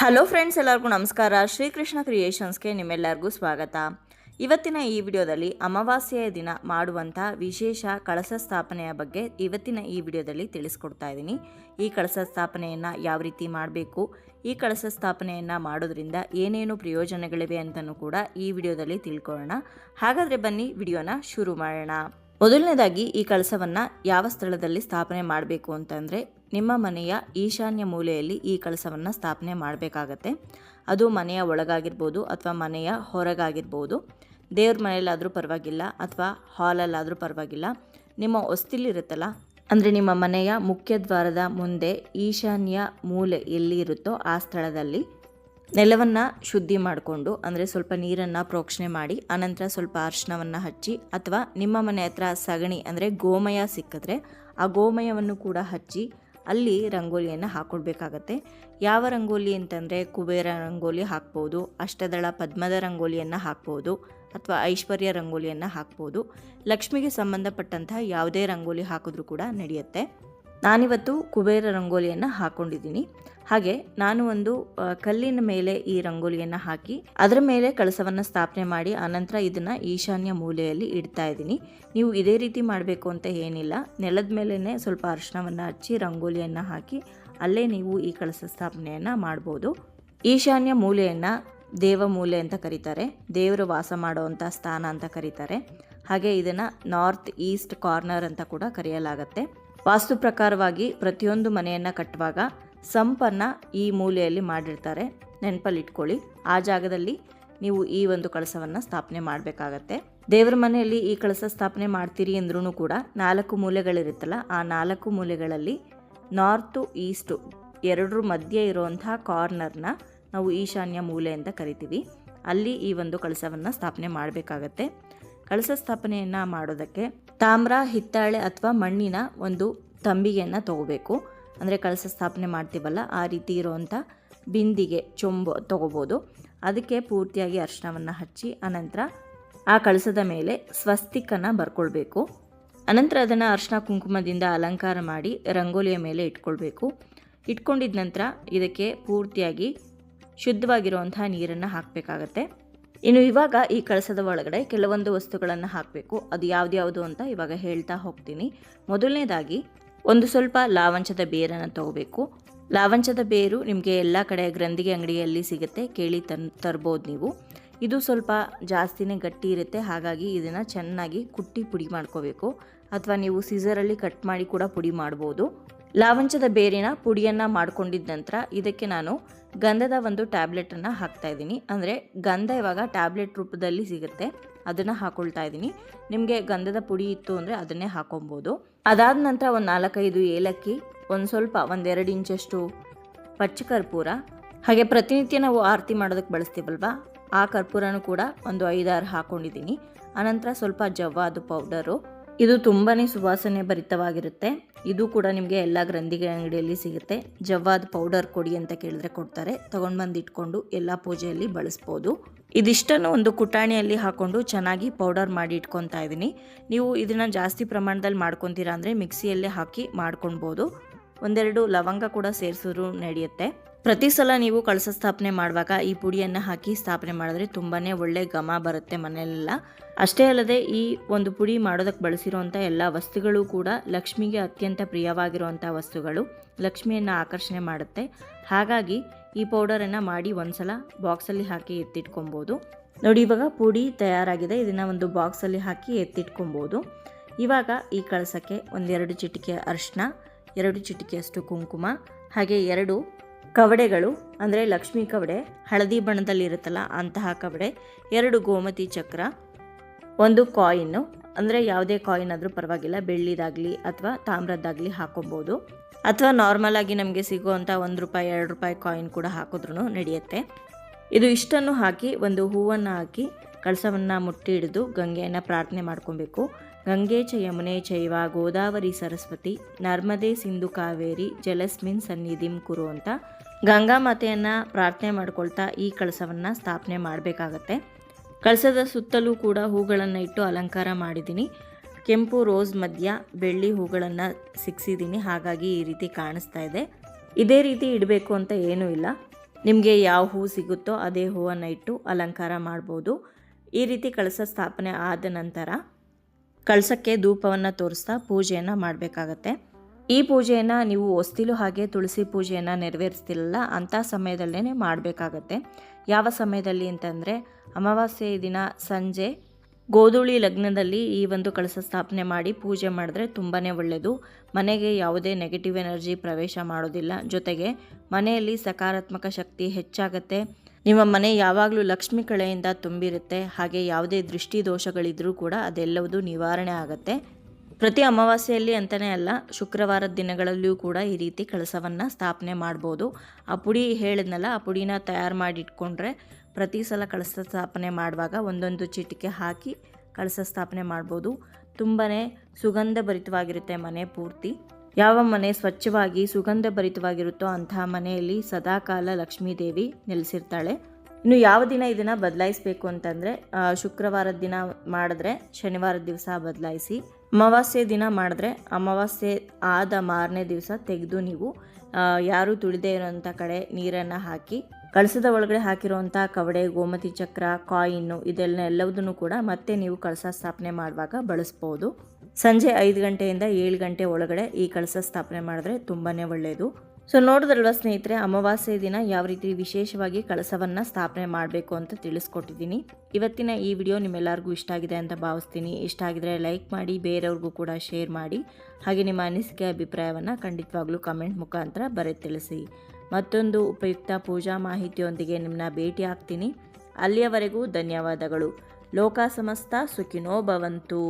Hello friends, ಎಲ್ಲರಿಗೂ ನಮಸ್ಕಾರ. ಶ್ರೀಕೃಷ್ಣ ಕ್ರಿಯೇಷನ್ಸ್ಗೆ ನಿಮ್ಮೆಲ್ಲರಿಗೂ ಸ್ವಾಗತ. ಇವತ್ತಿನ ಈ ವಿಡಿಯೋದಲ್ಲಿ ಅಮಾವಾಸ್ಯೆಯ ದಿನ ಮಾಡುವಂಥ ವಿಶೇಷ ಕಳಸ ಸ್ಥಾಪನೆಯ ಬಗ್ಗೆ ಇವತ್ತಿನ ಈ ವಿಡಿಯೋದಲ್ಲಿ ತಿಳಿಸ್ಕೊಡ್ತಾ ಇದ್ದೀನಿ. ಈ ಕಳಸ ಸ್ಥಾಪನೆಯನ್ನು ಯಾವ ರೀತಿ ಮಾಡಬೇಕು, ಈ ಕಳಸ ಸ್ಥಾಪನೆಯನ್ನು ಮಾಡೋದ್ರಿಂದ ಏನೇನು ಪ್ರಯೋಜನಗಳಿವೆ ಅಂತಲೂ ಕೂಡ ಈ ವಿಡಿಯೋದಲ್ಲಿ ತಿಳ್ಕೊಳ್ಳೋಣ. ಹಾಗಾದರೆ ಬನ್ನಿ ವಿಡಿಯೋನ ಶುರು ಮಾಡೋಣ. ಮೊದಲನೇದಾಗಿ ಈ ಕಳಸವನ್ನು ಯಾವ ಸ್ಥಳದಲ್ಲಿ ಸ್ಥಾಪನೆ ಮಾಡಬೇಕು ಅಂತಂದರೆ ನಿಮ್ಮ ಮನೆಯ ಈಶಾನ್ಯ ಮೂಲೆಯಲ್ಲಿ ಈ ಕಳಸವನ್ನು ಸ್ಥಾಪನೆ ಮಾಡಬೇಕಾಗತ್ತೆ. ಅದು ಮನೆಯ ಒಳಗಾಗಿರ್ಬೋದು ಅಥವಾ ಮನೆಯ ಹೊರಗಾಗಿರ್ಬೋದು. ದೇವ್ರ ಮನೆಯಲ್ಲಾದರೂ ಪರವಾಗಿಲ್ಲ ಅಥವಾ ಹಾಲಲ್ಲಾದರೂ ಪರವಾಗಿಲ್ಲ. ನಿಮ್ಮ ಹೊಸ್ತಿಲಿರುತ್ತಲ್ಲ, ಅಂದರೆ ನಿಮ್ಮ ಮನೆಯ ಮುಖ್ಯ ದ್ವಾರದ ಮುಂದೆ ಈಶಾನ್ಯ ಮೂಲೆ ಎಲ್ಲಿ ಇರುತ್ತೋ ಆ ಸ್ಥಳದಲ್ಲಿ ನೆಲವನ್ನು ಶುದ್ಧಿ ಮಾಡಿಕೊಂಡು, ಅಂದರೆ ಸ್ವಲ್ಪ ನೀರನ್ನು ಪ್ರೋಕ್ಷಣೆ ಮಾಡಿ ಆನಂತರ ಸ್ವಲ್ಪ ಅರ್ಶನವನ್ನು ಹಚ್ಚಿ, ಅಥವಾ ನಿಮ್ಮ ಮನೆ ಹತ್ರ ಸಗಣಿ, ಅಂದರೆ ಗೋಮಯ ಸಿಕ್ಕಿದ್ರೆ ಆ ಗೋಮಯವನ್ನು ಕೂಡ ಹಚ್ಚಿ ಅಲ್ಲಿ ರಂಗೋಲಿಯನ್ನು ಹಾಕ್ಕೊಡ್ಬೇಕಾಗತ್ತೆ ಯಾವ ರಂಗೋಲಿ ಅಂತಂದರೆ ಕುಬೇರ ರಂಗೋಲಿ ಹಾಕ್ಬೋದು, ಅಷ್ಟದಳ ಪದ್ಮದ ರಂಗೋಲಿಯನ್ನು ಹಾಕ್ಬೋದು, ಅಥವಾ ಐಶ್ವರ್ಯ ರಂಗೋಲಿಯನ್ನು ಹಾಕ್ಬೋದು. ಲಕ್ಷ್ಮಿಗೆ ಸಂಬಂಧಪಟ್ಟಂತಹ ಯಾವುದೇ ರಂಗೋಲಿ ಹಾಕಿದ್ರೂ ಕೂಡ ನಡೆಯುತ್ತೆ. ನಾನಿವತ್ತು ಕುಬೇರ ರಂಗೋಲಿಯನ್ನು ಹಾಕ್ಕೊಂಡಿದ್ದೀನಿ ಹಾಗೆ ನಾನು ಒಂದು ಕಲ್ಲಿನ ಮೇಲೆ ಈ ರಂಗೋಲಿಯನ್ನು ಹಾಕಿ ಅದರ ಮೇಲೆ ಕಳಸವನ್ನು ಸ್ಥಾಪನೆ ಮಾಡಿ ಆನಂತರ ಇದನ್ನು ಈಶಾನ್ಯ ಮೂಲೆಯಲ್ಲಿ ಇಡ್ತಾ ಇದ್ದೀನಿ. ನೀವು ಇದೇ ರೀತಿ ಮಾಡಬೇಕು ಅಂತ ಏನಿಲ್ಲ. ನೆಲದ ಮೇಲೇ ಸ್ವಲ್ಪ ಅರಿಶಿನವನ್ನು ಹಚ್ಚಿ ರಂಗೋಲಿಯನ್ನು ಹಾಕಿ ಅಲ್ಲೇ ನೀವು ಈ ಕಳಸ ಸ್ಥಾಪನೆಯನ್ನು ಮಾಡ್ಬೋದು. ಈಶಾನ್ಯ ಮೂಲೆಯನ್ನು ದೇವ ಮೂಲೆ ಅಂತ ಕರೀತಾರೆ. ದೇವರು ವಾಸ ಮಾಡುವಂಥ ಸ್ಥಾನ ಅಂತ ಕರೀತಾರೆ. ಹಾಗೆ ಇದನ್ನು ನಾರ್ತ್ ಈಸ್ಟ್ ಕಾರ್ನರ್ ಅಂತ ಕೂಡ ಕರೆಯಲಾಗತ್ತೆ. ವಾಸ್ತು ಪ್ರಕಾರವಾಗಿ ಪ್ರತಿಯೊಂದು ಮನೆಯನ್ನು ಕಟ್ಟುವಾಗ ಸಂಪನ್ನು ಈ ಮೂಲೆಯಲ್ಲಿ ಮಾಡಿರ್ತಾರೆ. ನೆನಪಲ್ಲಿ ಇಟ್ಕೊಳ್ಳಿ ಆ ಜಾಗದಲ್ಲಿ ನೀವು ಈ ಒಂದು ಕಳಸವನ್ನು ಸ್ಥಾಪನೆ ಮಾಡಬೇಕಾಗತ್ತೆ. ದೇವರ ಮನೆಯಲ್ಲಿ ಈ ಕಳಸ ಸ್ಥಾಪನೆ ಮಾಡ್ತೀರಿ ಅಂದ್ರೂ ಕೂಡ ನಾಲ್ಕು ಮೂಲೆಗಳಿರುತ್ತಲ್ಲ, ಆ ನಾಲ್ಕು ಮೂಲೆಗಳಲ್ಲಿ ನಾರ್ತು, ಈಸ್ಟು ಎರಡರ ಮಧ್ಯೆ ಇರುವಂತಹ ಕಾರ್ನರ್ನ ನಾವು ಈಶಾನ್ಯ ಮೂಲೆ ಅಂತ ಕರಿತೀವಿ. ಅಲ್ಲಿ ಈ ಒಂದು ಕಳಸವನ್ನು ಸ್ಥಾಪನೆ ಮಾಡಬೇಕಾಗತ್ತೆ. ಕಳಸ ಸ್ಥಾಪನೆಯನ್ನು ಮಾಡೋದಕ್ಕೆ ತಾಮ್ರ, ಹಿತ್ತಾಳೆ ಅಥವಾ ಮಣ್ಣಿನ ಒಂದು ತಂಬಿಗೆಯನ್ನು ತಗೋಬೇಕು. ಅಂದರೆ ಕಳಸ ಸ್ಥಾಪನೆ ಮಾಡ್ತೀವಲ್ಲ, ಆ ರೀತಿ ಇರುವಂಥ ಬಿಂದಿಗೆ ಚೊಂಬು ತಗೋಬೋದು. ಅದಕ್ಕೆ ಪೂರ್ತಿಯಾಗಿ ಅರ್ಶನವನ್ನು ಹಚ್ಚಿ, ಅನಂತರ ಆ ಕಳಸದ ಮೇಲೆ ಸ್ವಸ್ತಿಕನ್ನು ಬರ್ಕೊಳ್ಬೇಕು. ಅನಂತರ ಅದನ್ನು ಅರ್ಶನ ಕುಂಕುಮದಿಂದ ಅಲಂಕಾರ ಮಾಡಿ ರಂಗೋಲಿಯ ಮೇಲೆ ಇಟ್ಕೊಳ್ಬೇಕು. ಇಟ್ಕೊಂಡಿದ ನಂತರ ಇದಕ್ಕೆ ಪೂರ್ತಿಯಾಗಿ ಶುದ್ಧವಾಗಿರುವಂತಹ ನೀರನ್ನು ಹಾಕಬೇಕಾಗತ್ತೆ. ಇನ್ನು ಇವಾಗ ಈ ಕಳಸದ ಒಳಗಡೆ ಕೆಲವೊಂದು ವಸ್ತುಗಳನ್ನು ಹಾಕಬೇಕು. ಅದು ಯಾವ್ದ್ಯಾವುದು ಅಂತ ಇವಾಗ ಹೇಳ್ತಾ ಹೋಗ್ತೀನಿ. ಮೊದಲನೇದಾಗಿ ಒಂದು ಸ್ವಲ್ಪ ಲಾವಂಚದ ಬೇರನ್ನು ತಗೋಬೇಕು. ಲಾವಂಚದ ಬೇರು ನಿಮಗೆ ಎಲ್ಲ ಕಡೆ ಗ್ರಂಥಿಗೆ ಅಂಗಡಿಯಲ್ಲಿ ಸಿಗುತ್ತೆ. ಕೇಳಿ ತನ್, ತರ್ಬೋದು ನೀವು. ಇದು ಸ್ವಲ್ಪ ಜಾಸ್ತಿನೇ ಗಟ್ಟಿ ಇರುತ್ತೆ. ಹಾಗಾಗಿ ಇದನ್ನು ಚೆನ್ನಾಗಿ ಕುಟ್ಟಿ ಪುಡಿ ಮಾಡ್ಕೋಬೇಕು. ಅಥವಾ ನೀವು ಸೀಸರಲ್ಲಿ ಕಟ್ ಮಾಡಿ ಕೂಡ ಪುಡಿ ಮಾಡ್ಬೋದು. ಲಾವಂಚದ ಬೇರಿನ ಪುಡಿಯನ್ನು ಮಾಡ್ಕೊಂಡಿದ್ದ ನಂತರ ಇದಕ್ಕೆ ನಾನು ಗಂಧದ ಒಂದು ಟ್ಯಾಬ್ಲೆಟನ್ನು ಹಾಕ್ತಾ ಇದ್ದೀನಿ. ಅಂದರೆ ಗಂಧ ಇವಾಗ ಟ್ಯಾಬ್ಲೆಟ್ ರೂಪದಲ್ಲಿ ಸಿಗುತ್ತೆ. ಅದನ್ನು ಹಾಕೊಳ್ತಾ ಇದ್ದೀನಿ. ನಿಮಗೆ ಗಂಧದ ಪುಡಿ ಇತ್ತು ಅಂದರೆ ಅದನ್ನೇ ಹಾಕೊಬೋದು. ಅದಾದ ನಂತರ ಒಂದು ನಾಲ್ಕೈದು ಏಲಕ್ಕಿ, ಒಂದು ಸ್ವಲ್ಪ ಒಂದೆರಡು ಇಂಚಷ್ಟು ಪಚ್ಚ ಕರ್ಪೂರ. ಹಾಗೆ ಪ್ರತಿನಿತ್ಯ ನಾವು ಆರತಿ ಮಾಡೋದಕ್ಕೆ ಬಳಸ್ತೀವಲ್ವಾ? ಆ ಕರ್ಪೂರನೂ ಕೂಡ ಒಂದು ಐದಾರು ಹಾಕ್ಕೊಂಡಿದ್ದೀನಿ ಆನಂತರ ಸ್ವಲ್ಪ ಜವ್ವಾದು ಪೌಡರು ಇದು ತುಂಬಾ ಸುವಾಸನೆ ಭರಿತವಾಗಿರುತ್ತೆ. ಇದು ಕೂಡ ನಿಮಗೆ ಎಲ್ಲ ಗ್ರಂಥಿಗೆ ಅಂಗಡಿಯಲ್ಲಿ ಸಿಗುತ್ತೆ. ಜವ್ವಾದ್ ಪೌಡರ್ ಕೊಡಿ ಅಂತ ಕೇಳಿದ್ರೆ ಕೊಡ್ತಾರೆ. ತಗೊಂಡು ಬಂದು ಇಟ್ಕೊಂಡು ಎಲ್ಲ ಪೂಜೆಯಲ್ಲಿ ಬಳಸ್ಬೋದು. ಇದಿಷ್ಟನ್ನು ಒಂದು ಕುಟಾಣಿಯಲ್ಲಿ ಹಾಕೊಂಡು ಚೆನ್ನಾಗಿ ಪೌಡರ್ ಮಾಡಿ ಇಟ್ಕೊತಾ ಇದ್ದೀನಿ. ನೀವು ಇದನ್ನು ಜಾಸ್ತಿ ಪ್ರಮಾಣದಲ್ಲಿ ಮಾಡ್ಕೊತೀರಾ ಅಂದರೆ ಮಿಕ್ಸಿಯಲ್ಲೇ ಹಾಕಿ ಮಾಡ್ಕೊಳ್ಬೋದು ಒಂದೆರಡು ಲವಂಗ ಕೂಡ ಸೇರಿಸಿದ್ರು ನಡೆಯುತ್ತೆ. ಪ್ರತಿ ಸಲ ನೀವು ಕಳಸ ಸ್ಥಾಪನೆ ಮಾಡುವಾಗ ಈ ಪುಡಿಯನ್ನು ಹಾಕಿ ಸ್ಥಾಪನೆ ಮಾಡಿದ್ರೆ ತುಂಬಾ ಒಳ್ಳೆ ಘಮ ಬರುತ್ತೆ ಮನೆಯಲ್ಲೆಲ್ಲ. ಅಷ್ಟೇ ಅಲ್ಲದೆ ಈ ಒಂದು ಪುಡಿ ಮಾಡೋದಕ್ಕೆ ಬಳಸಿರುವಂಥ ಎಲ್ಲ ವಸ್ತುಗಳು ಕೂಡ ಲಕ್ಷ್ಮಿಗೆ ಅತ್ಯಂತ ಪ್ರಿಯವಾಗಿರುವಂಥ ವಸ್ತುಗಳು ಲಕ್ಷ್ಮಿಯನ್ನು ಆಕರ್ಷಣೆ ಮಾಡುತ್ತೆ. ಹಾಗಾಗಿ ಈ ಪೌಡರನ್ನು ಮಾಡಿ ಒಂದ್ಸಲ ಬಾಕ್ಸಲ್ಲಿ ಹಾಕಿ ಎತ್ತಿಟ್ಕೊಬೋದು ನೋಡಿ, ಇವಾಗ ಪುಡಿ ತಯಾರಾಗಿದೆ. ಇದನ್ನು ಒಂದು ಬಾಕ್ಸಲ್ಲಿ ಹಾಕಿ ಎತ್ತಿಟ್ಕೊಬೋದು ಇವಾಗ ಈ ಕಳಸಕ್ಕೆ ಒಂದೆರಡು ಚಿಟಿಕೆ ಅರಿಶಿನ ಎರಡು ಚಿಟಿಕೆಯಷ್ಟು ಕುಂಕುಮ, ಹಾಗೆ ಎರಡು ಕವಡೆಗಳು, ಅಂದರೆ ಲಕ್ಷ್ಮೀ ಕವಡೆ, ಹಳದಿ ಬಣ್ಣದಲ್ಲಿ ಇರುತ್ತಲ್ಲ ಅಂತಹ ಕವಡೆ, ಎರಡು ಗೋಮತಿ ಚಕ್ರ, ಒಂದು ಕಾಯಿನ್ನು ಅಂದರೆ ಯಾವುದೇ ಕಾಯಿನ್ ಆದರೂ ಪರವಾಗಿಲ್ಲ, ಬೆಳ್ಳಿದಾಗಲಿ ಅಥವಾ ತಾಮ್ರದ್ದಾಗಲಿ ಹಾಕೋಬೋದು. ಅಥವಾ ನಾರ್ಮಲ್ ಆಗಿ ನಮಗೆ ಸಿಗುವಂಥ ಒಂದು ರೂಪಾಯಿ, ಎರಡು ರೂಪಾಯಿ ಕಾಯಿನ್ ಕೂಡ ಹಾಕಿದ್ರೂ ನಡೆಯುತ್ತೆ. ಇದು ಇಷ್ಟನ್ನು ಹಾಕಿ, ಒಂದು ಹೂವನ್ನು ಹಾಕಿ, ಕಳಸವನ್ನು ಮುಟ್ಟಿ ಹಿಡಿದು ಗಂಗೆಯನ್ನು ಪ್ರಾರ್ಥನೆ ಮಾಡ್ಕೊಬೇಕು. ಗಂಗೆ ಚ ಯಮುನೆ ಚೈವ, ಗೋದಾವರಿ ಸರಸ್ವತಿ, ನರ್ಮದೆ ಸಿಂಧು ಕಾವೇರಿ, ಜಲಸ್ಮಿನ್ ಸನ್ನಿಧಿಂ ಕುರು ಅಂತ ಗಂಗಾ ಮಾತೆಯನ್ನು ಪ್ರಾರ್ಥನೆ ಮಾಡ್ಕೊಳ್ತಾ ಈ ಕಳಸವನ್ನು ಸ್ಥಾಪನೆ ಮಾಡಬೇಕಾಗತ್ತೆ. ಕಳಸದ ಸುತ್ತಲೂ ಕೂಡ ಹೂಗಳನ್ನು ಇಟ್ಟು ಅಲಂಕಾರ ಮಾಡಿದ್ದೀನಿ. ಕೆಂಪು, ರೋಸ್ ಮಧ್ಯ ಬೆಳ್ಳಿ ಹೂಗಳನ್ನು ಸಿಕ್ಸಿದ್ದೀನಿ ಹಾಗಾಗಿ ಈ ರೀತಿ ಕಾಣಿಸ್ತಾ ಇದೆ. ಇದೇ ರೀತಿ ಇಡಬೇಕು ಅಂತ ಏನೂ ಇಲ್ಲ. ನಿಮಗೆ ಯಾವ ಹೂ ಸಿಗುತ್ತೋ ಅದೇ ಹೂವನ್ನು ಇಟ್ಟು ಅಲಂಕಾರ ಮಾಡ್ಬೋದು. ಈ ರೀತಿ ಕಳಸ ಸ್ಥಾಪನೆ ಆದ ನಂತರ ಕಳಸಕ್ಕೆ ಧೂಪವನ್ನು ತೋರಿಸ್ತಾ ಪೂಜೆಯನ್ನು ಮಾಡಬೇಕಾಗತ್ತೆ. ಈ ಪೂಜೆಯನ್ನು ನೀವು ಹೊಸ್ತಿಲು ಹಾಗೆ ತುಳಸಿ ಪೂಜೆಯನ್ನು ನೆರವೇರಿಸ್ತಿಲ್ಲ ಅಂಥ ಸಮಯದಲ್ಲೇ ಮಾಡಬೇಕಾಗತ್ತೆ. ಯಾವ ಸಮಯದಲ್ಲಿ ಅಂತಂದರೆ, ಅಮಾವಾಸ್ಯೆ ದಿನ ಸಂಜೆ, ಗೋಧೂಳಿ ಲಗ್ನದಲ್ಲಿ ಈ ಒಂದು ಕಳಸ ಸ್ಥಾಪನೆ ಮಾಡಿ ಪೂಜೆ ಮಾಡಿದ್ರೆ ತುಂಬಾ ಒಳ್ಳೆಯದು ಮನೆಗೆ ಯಾವುದೇ ನೆಗೆಟಿವ್ ಎನರ್ಜಿ ಪ್ರವೇಶ ಮಾಡೋದಿಲ್ಲ. ಜೊತೆಗೆ ಮನೆಯಲ್ಲಿ ಸಕಾರಾತ್ಮಕ ಶಕ್ತಿ ಹೆಚ್ಚಾಗತ್ತೆ. ನಿಮ್ಮ ಮನೆ ಯಾವಾಗಲೂ ಲಕ್ಷ್ಮಿ ಕಳೆಯಿಂದ ತುಂಬಿರುತ್ತೆ. ಹಾಗೆ ಯಾವುದೇ ದೃಷ್ಟಿ ದೋಷಗಳಿದ್ರೂ ಕೂಡ ಅದೆಲ್ಲವೂ ನಿವಾರಣೆ ಆಗುತ್ತೆ. ಪ್ರತಿ ಅಮಾವಾಸ್ಯೆಯಲ್ಲಿ ಅಂತಲೇ ಅಲ್ಲ ಶುಕ್ರವಾರದ ದಿನಗಳಲ್ಲಿಯೂ ಕೂಡ ಈ ರೀತಿ ಕಳಸವನ್ನು ಸ್ಥಾಪನೆ ಮಾಡ್ಬೋದು. ಆ ಪುಡಿ ಹೇಳಿದ್ನಲ್ಲ, ಆ ಪುಡಿನ ತಯಾರು ಮಾಡಿ ಇಟ್ಕೊಂಡ್ರೆ ಪ್ರತಿ ಸಲ ಕಳಸ ಸ್ಥಾಪನೆ ಮಾಡುವಾಗ ಒಂದೊಂದು ಚಿಟಿಕೆ ಹಾಕಿ ಕಳಸ ಸ್ಥಾಪನೆ ಮಾಡ್ಬೋದು. ತುಂಬಾ ಸುಗಂಧ ಭರಿತವಾಗಿರುತ್ತೆ ಮನೆ ಪೂರ್ತಿ. ಯಾವ ಮನೆ ಸ್ವಚ್ಛವಾಗಿ ಸುಗಂಧ ಭರಿತವಾಗಿರುತ್ತೋ ಅಂತಹ ಮನೆಯಲ್ಲಿ ಸದಾಕಾಲ ಲಕ್ಷ್ಮೀದೇವಿ ನೆಲೆಸಿರ್ತಾಳೆ. ಇನ್ನು ಯಾವ ದಿನ ಇದನ್ನು ಬದಲಾಯಿಸಬೇಕು ಅಂತಂದರೆ ಶುಕ್ರವಾರದ ದಿನ ಮಾಡಿದ್ರೆ ಶನಿವಾರದ ದಿವಸ ಬದಲಾಯಿಸಿ, ಅಮಾವಾಸ್ಯೆ ದಿನ ಮಾಡಿದ್ರೆ ಅಮಾವಾಸ್ಯೆ ಆದ ಮಾರನೇ ದಿವಸ ತೆಗೆದು ನೀವು ಯಾರು ತುಳಿದೇ ಇರೋಂಥ ಕಡೆ ನೀರನ್ನು ಹಾಕಿ, ಕಳಸದ ಒಳಗಡೆ ಹಾಕಿರುವಂಥ ಕವಡೆ, ಗೋಮತಿ ಚಕ್ರ, ಕಾಯಿನ್ನು ಇದೆಲ್ಲ ಎಲ್ಲವುದನ್ನು ಕೂಡ ಮತ್ತೆ ನೀವು ಕಳಸ ಸ್ಥಾಪನೆ ಮಾಡುವಾಗ ಬಳಸ್ಬೋದು. ಸಂಜೆ ಐದು ಗಂಟೆಯಿಂದ ಏಳು ಗಂಟೆ ಒಳಗಡೆ ಈ ಕಳಸ ಸ್ಥಾಪನೆ ಮಾಡಿದ್ರೆ ತುಂಬಾ ಒಳ್ಳೆಯದು ಸೊ ನೋಡಿದ್ರಲ್ವ ಸ್ನೇಹಿತರೆ, ಅಮಾವಾಸ್ಯೆ ದಿನ ಯಾವ ರೀತಿ ವಿಶೇಷವಾಗಿ ಕಳಸವನ್ನು ಸ್ಥಾಪನೆ ಮಾಡಬೇಕು ಅಂತ ತಿಳಿಸ್ಕೊಟ್ಟಿದ್ದೀನಿ. ಇವತ್ತಿನ ಈ ವಿಡಿಯೋ ನಿಮ್ಮೆಲ್ಲರಿಗೂ ಇಷ್ಟ ಆಗಿದೆ ಅಂತ ಭಾವಿಸ್ತೀನಿ. ಇಷ್ಟ ಆಗಿದ್ರೆ ಲೈಕ್ ಮಾಡಿ, ಬೇರೆಯವ್ರಿಗೂ ಕೂಡ ಶೇರ್ ಮಾಡಿ. ಹಾಗೆ ನಿಮ್ಮ ಅನಿಸಿಕೆ, ಅಭಿಪ್ರಾಯವನ್ನು ಖಂಡಿತವಾಗ್ಲೂ ಕಮೆಂಟ್ ಮುಖಾಂತರ ಬರೆ ತಿಳಿಸಿ. ಮತ್ತೊಂದು ಉಪಯುಕ್ತ ಪೂಜಾ ಮಾಹಿತಿಯೊಂದಿಗೆ ನಿಮ್ಮನ್ನ ಭೇಟಿ ಆಗ್ತೀನಿ. ಅಲ್ಲಿಯವರೆಗೂ ಧನ್ಯವಾದಗಳು. ಲೋಕ ಸಮಸ್ತ, ಸುಖಿನೋ ಭವಂತು.